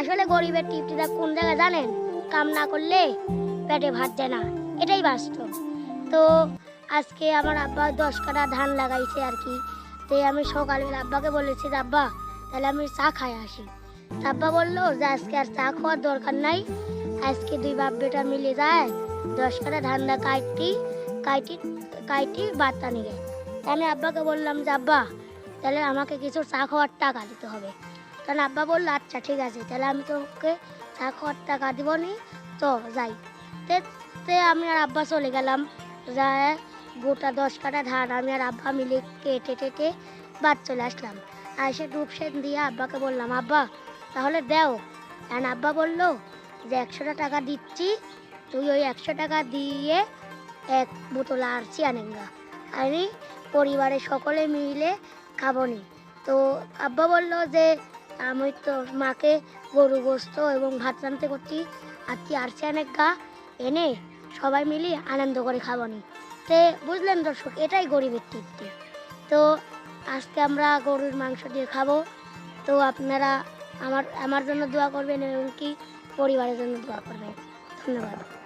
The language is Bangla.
আসলে গরিবের টিপটিটা কোন জায়গায় জানেন? কাম না করলে পেটে ভাত যায় না। এটাই বাস্তব। তো আজকে আমার আব্বা দশ কাটা ধান লাগাইছে আর কি। তো আমি সকালবেলা আব্বাকে বলেছি, আব্বা, তাহলে আমি চা খাই আসি। আব্বা বলল যে, আজকে আর চা খাওয়ার দরকার নাই। আজকে দুই বাপ বেটা মিলে যায়, দশ কাটা ধান দা কাইটি কাইটি কাইটি বার্তা নিয়ে আমি আব্বাকে বললাম যে, আব্বা, তাহলে আমাকে কিছু চা খাওয়ার টাকা দিতে হবে। তখন আব্বা বলল আচ্ছা ঠিক আছে, তাহলে আমি তোকে চা খাওয়ার টাকা দিব নি, তো যাই। তে আমি আর আব্বা চলে গেলাম। যায় গোটা দশ কাটা ধান আমি আর আব্বা মিলে কেটে টেটে বাদ চলে আসলাম। আর এসে ডুবসেন দিয়ে আব্বাকে বললাম, আব্বা, তাহলে দেও। আর আব্বা বলল, যে একশোটা টাকা দিচ্ছি, তুই ওই একশো টাকা দিয়ে এক বোতল আরছি আনেঙ্গা। আমি পরিবারের সকলে মিলে খাব নি। তো আব্বা বলল যে আমি তো মাকে গরু, গোস্ত এবং ভাত রান্তে করছি। আর কি আরছি অনেক গা এনে সবাই মিলে আনন্দ করে খাব নি। তে বুঝলেন দর্শক, এটাই গরিবের তৃপ্তি। তো আজকে আমরা গরুর মাংস দিয়ে খাব। তো আপনারা আমার আমার জন্য দোয়া করবেন এবং কি পরিবারের জন্য দোয়া করবেন। ধন্যবাদ।